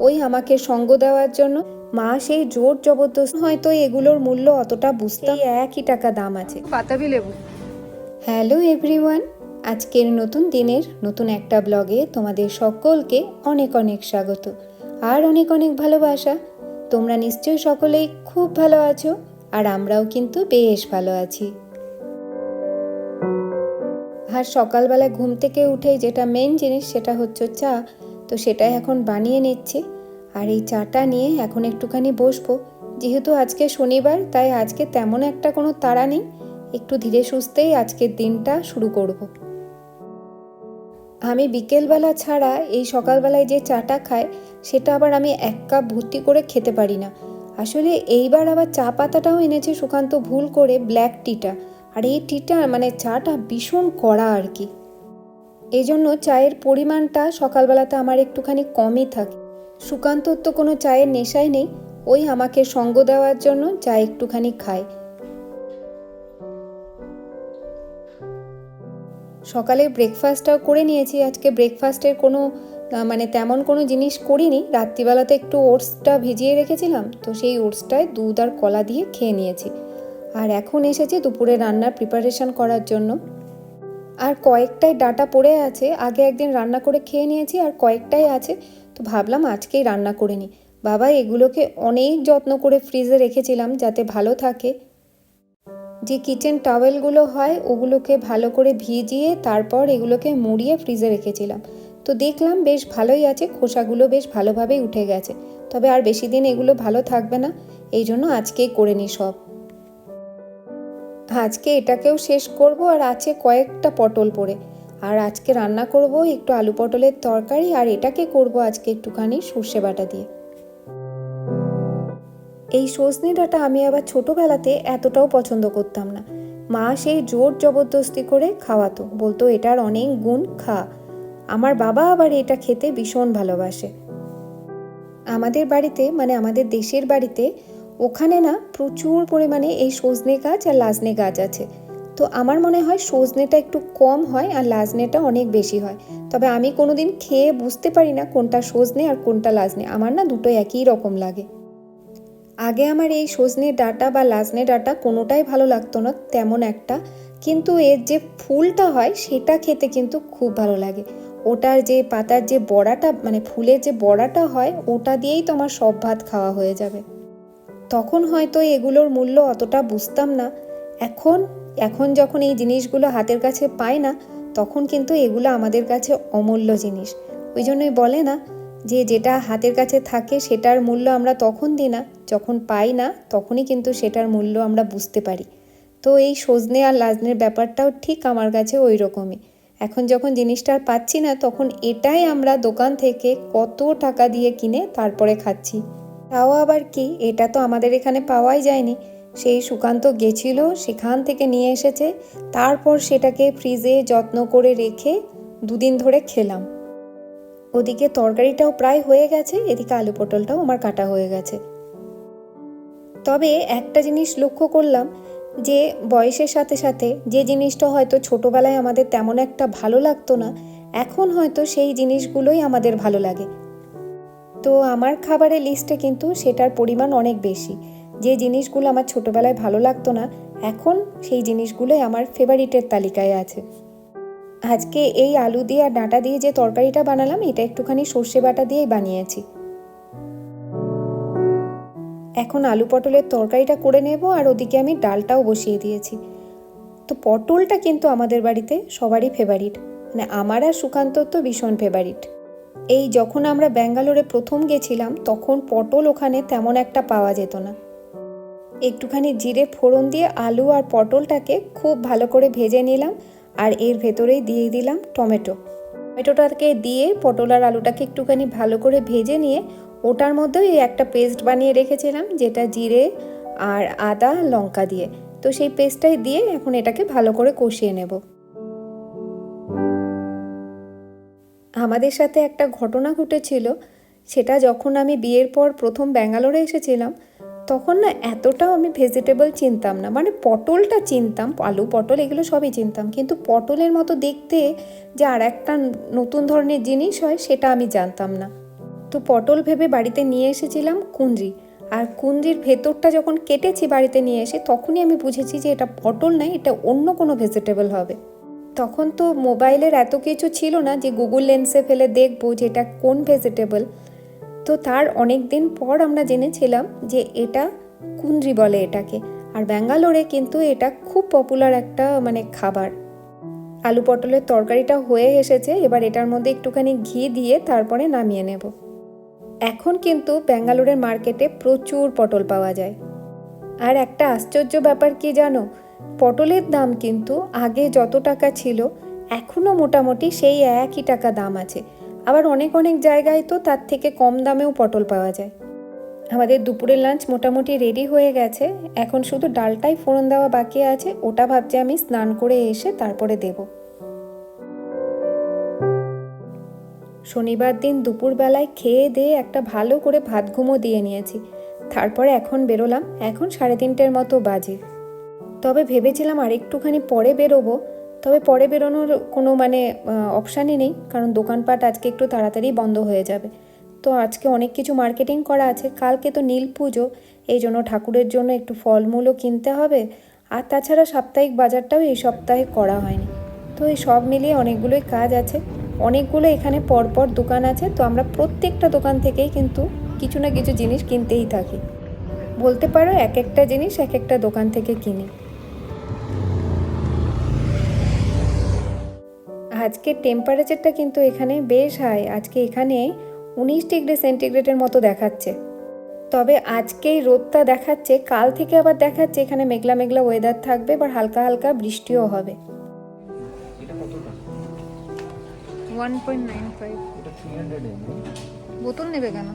ওই আমাকে সঙ্গ দেওয়ার জন্য? মা সেই জোর জবরদস্ত। হয়তো এগুলোর মূল্য অতটা বুঝতাম। এই একই টাকা দাম আছে। বাতাবি লেবু। হ্যালো এভরিওয়ান আজকের নতুন দিনের নতুন একটা ব্লগে তোমাদের সকলকে অনেক অনেক স্বাগত আর অনেক অনেক ভালোবাসা। তোমরা নিশ্চয়ই সকলেই খুব ভালো আছো আর আমরাও কিন্তু বেশ ভালো আছি। আর সকালবেলা ঘুম থেকে উঠে যেটা মেন জিনিস সেটা হচ্ছে চা। তো সেটাই এখন বানিয়ে নিচ্ছি। আর এই চাটা নিয়ে এখন একটুখানি বসবো। যেহেতু আজকে শনিবার, তাই আজকে তেমন একটা কোনো তাড়া নেই। একটু ধীরে সুস্থেই আজকের দিনটা শুরু করব। আমি বিকেলবেলা ছাড়া এই সকালবেলায় যে চাটা খাই, সেটা আবার আমি এক কাপ ভর্তি করে খেতে পারি না। আসলে এইবার আবার চা পাতাটাও এনেছে সুকান্ত ভুল করে, ব্ল্যাক টিটা। আর এই টিটা মানে চাটা ভীষণ কড়া আর কি। এই জন্য চায়ের পরিমাণটা সকালবেলাতে আমার একটুখানি কমই থাকে। সুকান্তর তো কোনো চায়ের নেশাই নেই, ওই আমাকে সঙ্গ দেওয়ার জন্য চা একটুখানি খায়। সকালে ব্রেকফাস্টটাও করে নিয়েছি, আজকে ব্রেকফাস্টের কোনো মানে তেমন কোনো জিনিস করিনি। রাত্রিবেলাতে একটু ওটসটা ভিজিয়ে রেখেছিলাম, তো সেই ওটসটায় দুধ আর কলা দিয়ে খেয়ে নিয়েছি। আর এখন এসেছি দুপুরে রান্নার প্রিপারেশন করার জন্য। আর কয়েকটাই ডাটা পড়ে আছে, আগে একদিন রান্না করে খেয়ে নিয়েছি আর কয়েকটাই আছে। তো ভাবলাম আজকেই রান্না করে নিই। বাবা, এগুলোকে অনেক যত্ন করে ফ্রিজে রেখেছিলাম যাতে ভালো থাকে। যে কিচেন টাওয়েলগুলো হয়, ওগুলোকে ভালো করে ভিজিয়ে তারপর এগুলোকে মুড়িয়ে ফ্রিজে রেখেছিলাম। তো দেখলাম বেশ ভালোই আছে, খোসাগুলো বেশ ভালোভাবেই উঠে গেছে। তবে আর বেশি দিন এগুলো ভালো থাকবে না, এই জন্য আজকেই করে নিই সব। আজকে এটাকেও শেষ করব আর আছে কয়েকটা পটল পড়ে। আর আজকে রান্না করব একটু আলু পটলের তরকারি আর এটাকে করব আজকে একটুখানি সর্ষে বাটা দিয়ে। এই সজনে ডাঁটা আমি আবার ছোটোবেলাতে এতটাও পছন্দ করতাম না। মা সেই জোর জবরদস্তি করে খাওয়াতো, বলতো, এটার অনেক গুণ, খা। আমার বাবা আবার এটা খেতে ভীষণ ভালোবাসে। আমাদের বাড়িতে মানে আমাদের দেশের বাড়িতে ওখানে না প্রচুর পরিমাণে এই সজনে গাছ আর লাজনে গাছ আছে। তো আমার মনে হয় সজনেটা একটু কম হয় আর লাজনেটা অনেক বেশি হয়। তবে আমি কোনোদিন খেয়ে বুঝতে পারি না কোনটা সজনে আর কোনটা লাজনে। আমার না দুটো একই রকম লাগে। আগে আমার এই সজনে ডাটা বা লাজনে ডাটা কোনোটাই ভালো লাগতো না, তেমন একটা। কিন্তু এর যে ফুলটা হয় সেটা খেতে কিন্তু খুব ভালো লাগে। ওটার যে পাতার যে বড়াটা মানে ফুলের যে বড়াটা হয়, ওটা দিয়েই তো আমার সব ভাত খাওয়া হয়ে যাবে। তখন হয়তো এগুলোর মূল্য অতটা বুঝতাম না। এখন এখন যখন এই জিনিসগুলো হাতের কাছে পাই না, তখন কিন্তু এগুলো আমাদের কাছে অমূল্য জিনিস। ওই জন্যই বলে না যে, যেটা হাতের কাছে থাকে সেটার মূল্য আমরা তখন দিই না, যখন পাই না, তখনই কিন্তু সেটার মূল্য আমরা বুঝতে পারি। তো এই সজনে আর লাজনের ব্যাপারটাও ঠিক আমার কাছে ওই রকমই। এখন যখন জিনিসটা আর পাচ্ছি না, তখন এটাই আমরা দোকান থেকে কত টাকা দিয়ে কিনে তারপরে খাচ্ছি। তাও আবার কি? এটা তো আমাদের এখানে পাওয়াই যায়নি। সেই সুকান্ত গেছিল, সেখান থেকে নিয়ে এসেছে। তারপর সেটাকে ফ্রিজে যত্ন করে রেখে দুদিন ধরে খেলাম। ওদিকে তরকারিটাও প্রায় হয়ে গেছে, এদিকে আলু পটলটাও আমার কাটা হয়ে গেছে। তবে একটা জিনিস লক্ষ্য করলাম যে, বয়সের সাথে সাথে যে জিনিসটা হয়তো ছোটোবেলায় আমাদের তেমন একটা ভালো লাগতো না, এখন হয়তো সেই জিনিসগুলোই আমাদের ভালো লাগে। তো আমার খাবারের লিস্টে কিন্তু সেটার পরিমাণ অনেক বেশি। যে জিনিসগুলো আমার ছোটোবেলায় ভালো লাগতো না, এখন সেই জিনিসগুলোই আমার ফেভারিটের তালিকায় আছে। আজকে এই আলু দিয়ে আর ডাঁটা দিয়ে যে তরকারিটা বানালাম, এটা একটুখানি সর্ষে বাটা দিয়েই বানিয়েছি। এখন আলু পটলের তরকারিটা করে নেব আর ওদিকে আমি ডালটাও বসিয়ে দিয়েছি। তো পটলটা কিন্তু আমাদের বাড়িতে সবারই ফেভারিট মানে আমার আর সুকান্তর তো ভীষণ ফেভারিট এই যখন আমরা ব্যাঙ্গালোরে প্রথম গেছিলাম, তখন পটল ওখানে তেমন একটা পাওয়া যেত না। একটুখানি জিরে ফোড়ন দিয়ে আলু আর পটলটাকে খুব ভালো করে ভেজে নিলাম আর এর ভেতরেই দিয়ে দিলাম টমেটো। টমেটোটাকে দিয়ে পটল আর আলুটাকে একটুখানি ভালো করে ভেজে নিয়ে ওটার মধ্যে এই একটা পেস্ট বানিয়ে রেখেছিলাম, যেটা জিরে আর আদা, লঙ্কা দিয়ে। তো সেই পেস্টটাই দিয়ে এখন এটাকে ভালো করে কষিয়ে নেব। আমাদের সাথে একটা ঘটনা ঘটেছিল। সেটা যখন আমি বিয়ের পর প্রথম ব্যাঙ্গালোরে এসেছিলাম, তখন না এতটাও আমি ভেজিটেবল চিনতাম না। মানে পটলটা চিনতাম, আলু, পটল এগুলো সবই চিনতাম। কিন্তু পটলের মতো দেখতে যে আর একটা নতুন ধরনের জিনিস হয়, সেটা আমি জানতাম না। তো পটল ভেবে বাড়িতে নিয়ে এসেছিলাম কুঞ্জি আর কুঞ্জির ভেতরটা যখন কেটেছি বাড়িতে নিয়ে এসে, তখনই আমি বুঝেছি যে এটা পটল নয়, এটা অন্য কোনো ভেজিটেবল হবে। তখন তো মোবাইলের এত কিছু ছিল না যে গুগল লেন্সে ফেলে দেখব যে এটা কোন ভেজিটেবল তো তার অনেক দিন পর আমরা জেনেছিলাম যে এটা কুন্দ্রি বলে এটাকে। আর ব্যাঙ্গালোরে কিন্তু এটা খুব পপুলার একটা মানে খাবার। আলু পটলের তরকারিটা হয়ে এসেছে, এবার এটার মধ্যে একটুখানি ঘি দিয়ে তারপরে নামিয়ে নেব। এখন কিন্তু ব্যাঙ্গালোরের মার্কেটে প্রচুর পটল পাওয়া যায়। আর একটা আশ্চর্য ব্যাপার কি জানো? পটলের দাম কিন্তু আগে যত টাকা ছিল এখনও মোটামুটি সেই একই টাকা দাম আছে। আবার অনেক অনেক জায়গায় তো তার থেকে কম দামেও পটল পাওয়া যায়। আমাদের দুপুরের লাঞ্চ মোটামুটি রেডি হয়ে গেছে। এখন শুধু ডালটাই ফোড়ন দেওয়া বাকি আছে, ওটা ভাবছি আমি স্নান করে এসে তারপরে দেব। শনিবার দিন দুপুরবেলায় খেয়ে দিয়ে একটা ভালো করে ভাত ঘুমো দিয়ে নিয়েছি। তারপরে এখন বেরোলাম, এখন সাড়ে তিনটের মতো বাজে। তবে ভেবেছিলাম আরেকটুখানি পরে বেরোবো। তবে পরে বেরোনোর কোনো মানে অপশানই নেই, কারণ দোকানপাট আজকে একটু তাড়াতাড়ি বন্ধ হয়ে যাবে। তো আজকে অনেক কিছু মার্কেটিং করা আছে। কালকে তো নীল পুজো, এই জন্য ঠাকুরের জন্য একটু ফলমূলও কিনতে হবে। আর তাছাড়া সাপ্তাহিক বাজারটাও এই সপ্তাহে করা হয়নি। তো এই সব মিলিয়ে অনেকগুলোই কাজ আছে। অনেকগুলো এখানে পরপর দোকান আছে। তো আমরা প্রত্যেকটা দোকান থেকেই কিন্তু কিছু না কিছু জিনিস কিনতেই থাকি। বলতে পারো এক একটা জিনিস এক একটা দোকান থেকে কিনি। আজকে টেম্পারেচারটা কিন্তু এখানে বেশ হাই আজকে এখানে উনিশ ডিগ্রি সেন্টিগ্রেডের মতো দেখাচ্ছে। তবে আজকেই রোদটা দেখাচ্ছে কাল থেকে আবার দেখাচ্ছে এখানে মেঘলা মেঘলা ওয়েদার থাকবে বা হালকা হালকা বৃষ্টিও হবে। বোতল নেবে কেন?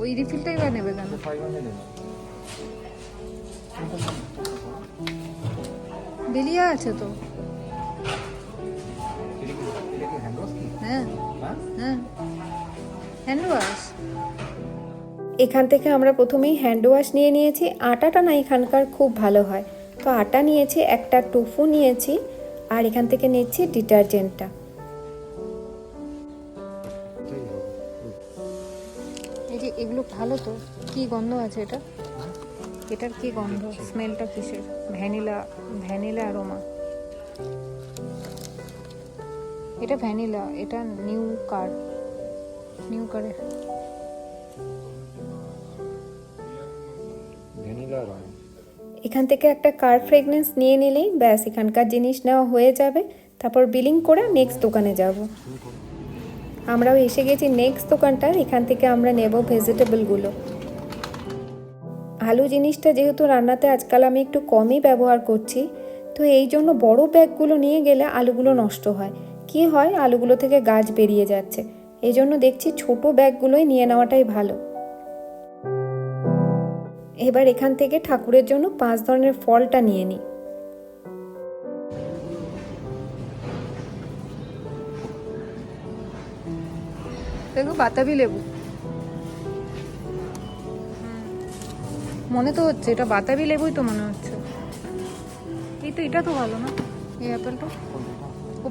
ওই রিফিলটাই বা নেবে কেন? বেলিয়া আছে তো। হ্যাঁ। হ্যাঁ। হ্যাঁ হ্যান্ড ওয়াশ এখান থেকে আমরা প্রথমেই হ্যান্ড ওয়াশ নিয়ে নিয়েছি। আটাটা না এখানকার খুব ভালো হয়। তো আটা নিয়েছি একটা টোফু নিয়েছি আর এখান থেকে নিচ্ছি ডিটারজেন্টটা এই যে এগুলো ভালো তো? কি গন্ধ আছে এটা? এটার কি গন্ধ? স্মেলটা কিসের? ভ্যানিলা ভ্যানিলা অ্যারোমা এটা ভ্যানিলা এটা নিউ কার নিউ কারের ভ্যানিলা রং এখান থেকে একটা কার ফ্রেগনেন্স নিয়ে নিলেই ব্যাস এখানকার জিনিস নেওয়া হয়ে যাবে। তারপর বিলিং করে নেক্সট দোকানে যাব। আমরাও এসে গেছি নেক্সট দোকানটার এখান থেকে আমরা নেব ভেজিটেবলগুলো। আলু জিনিসটা যেহেতু রান্নাতে আজকাল আমি একটু কমই ব্যবহার করছি তো এই জন্য বড় ব্যাগগুলো নিয়ে গেলে আলুগুলো নষ্ট হয়। কি হয়? আলুগুলো থেকে গাছ বেরিয়ে যাচ্ছে। এই জন্য দেখছি ছোট ব্যাগগুলোই নিয়ে নেওয়াটাই ভালো। এবার এখান থেকে ঠাকুরের জন্য পাঁচ ধরনের ফলটা নিয়ে নিই। দেখো, বাতাবি লেবু। মনে তো হচ্ছে, এটা বাতাবি লেবুই তো মনে হচ্ছে। এই তো, এটা তো ভালো না? এই অ্যাপেলটা?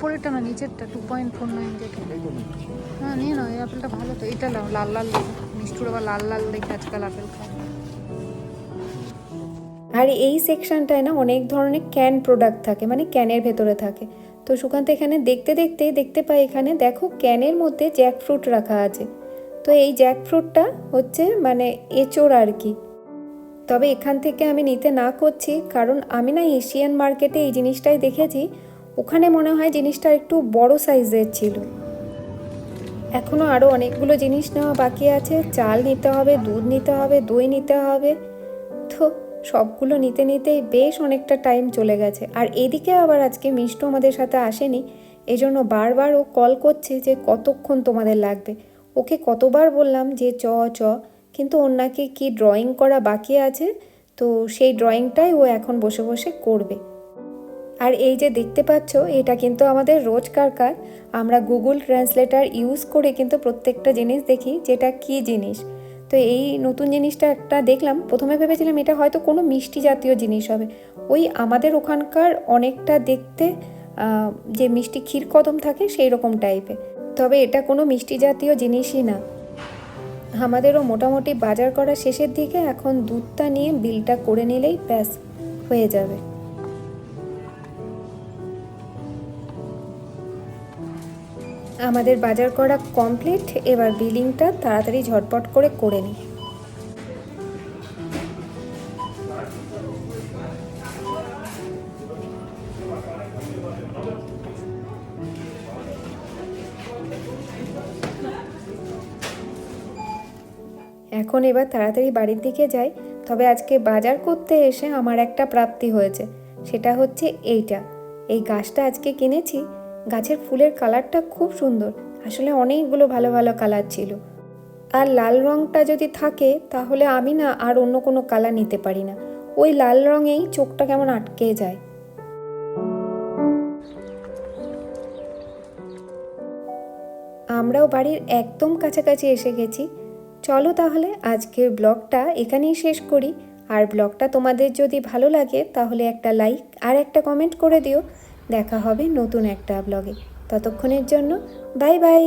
উপরেরটা না, নিচেরটা টু পয়েন্ট ফোর নাইন যেটা। হ্যাঁ নিয়ে নাও, এই আপেলটা ভালো তো, এটা নাও, লাল লাল মিষ্টুর আবার লাল লাল দেখে আজকাল আপেল খায়। আর এই সেকশনটায় না অনেক ধরনের ক্যান প্রোডাক্ট থাকে মানে ক্যানের ভেতরে থাকে। তো সুকান্ত, এখানে দেখতে দেখতে দেখতে পাই এখানে, দেখো ক্যানের মধ্যে জ্যাক ফ্রুট রাখা আছে। তো এই জ্যাক ফ্রুটটা হচ্ছে মানে এঁচোড় আর কি। তবে এখান থেকে আমি নিতে না করছি, কারণ আমি না এশিয়ান মার্কেটে এই জিনিসটাই দেখেছি ওখানে মনে হয় জিনিসটা একটু বড় সাইজের ছিল। এখনও আরও অনেকগুলো জিনিস নেওয়া বাকি আছে। চাল নিতে হবে, দুধ নিতে হবে, দই নিতে হবে। তো সবগুলো নিতে নিতেই বেশ অনেকটা টাইম চলে গেছে। আর এদিকে আবার আজকে মিষ্টু আমাদের সাথে আসেনি। এজন্য বারবার ও কল করছে যে কতক্ষণ তোমাদের লাগবে। ওকে কতবার বললাম যে চ চ, কিন্তু ওর নাকি কি ড্রয়িং করা বাকি আছে? তো সেই ড্রয়িংটাই ও এখন বসে বসে করবে। আর এই যে দেখতে পাচ্ছ, এটা কিন্তু আমাদের রোজকার কাজ আমরা গুগল ট্রান্সলেটার ইউজ করে কিন্তু প্রত্যেকটা জিনিস দেখি, যেটা কি জিনিস। তো এই নতুন জিনিসটা একটা দেখলাম, প্রথমে ভেবেছিলাম এটা হয়তো কোনো মিষ্টি জাতীয় জিনিস হবে। ওই আমাদের ওখানকার অনেকটা দেখতে যে মিষ্টি ক্ষীর কদম থাকে সেই রকম টাইপের তবে এটা কোনো মিষ্টি জাতীয় জিনিসই না। আমাদেরও মোটামুটি বাজার করা শেষের দিকে এখন দুধটা নিয়ে বিলটা করে নিলেই ব্যাস, হয়ে যাবে। আমাদের বাজার করা কমপ্লিট এবার বিলিংটা তাড়াতাড়ি ঝটপট করে করে নিই। এখন এবার তাড়াতাড়ি বাড়ির দিকে যাই, তবে আজকে বাজার করতে এসে আমার একটা প্রাপ্তি হয়েছে, সেটা হচ্ছে এইটা। এই গাছটা আজকে কিনেছি গাছের ফুলের কালারটা খুব সুন্দর। আসলে অনেকগুলো ভালো ভালো কালার ছিল। আর লাল রঙটা যদি থাকে, তাহলে আমি না আর অন্য কোনো কালার নিতে পারি না। ওই লাল রঙেই চোখটা কেমন আটকে যায়। আমরাও বাড়ির একদম কাছাকাছি এসে গেছি। চলো তাহলে আজকের ব্লগটা এখানেই শেষ করি। আর ব্লগটা তোমাদের যদি ভালো লাগে, তাহলে একটা লাইক আর একটা কমেন্ট করে দিও। দেখা হবে নতুন একটা ব্লগে ততক্ষণের জন্য বাই বাই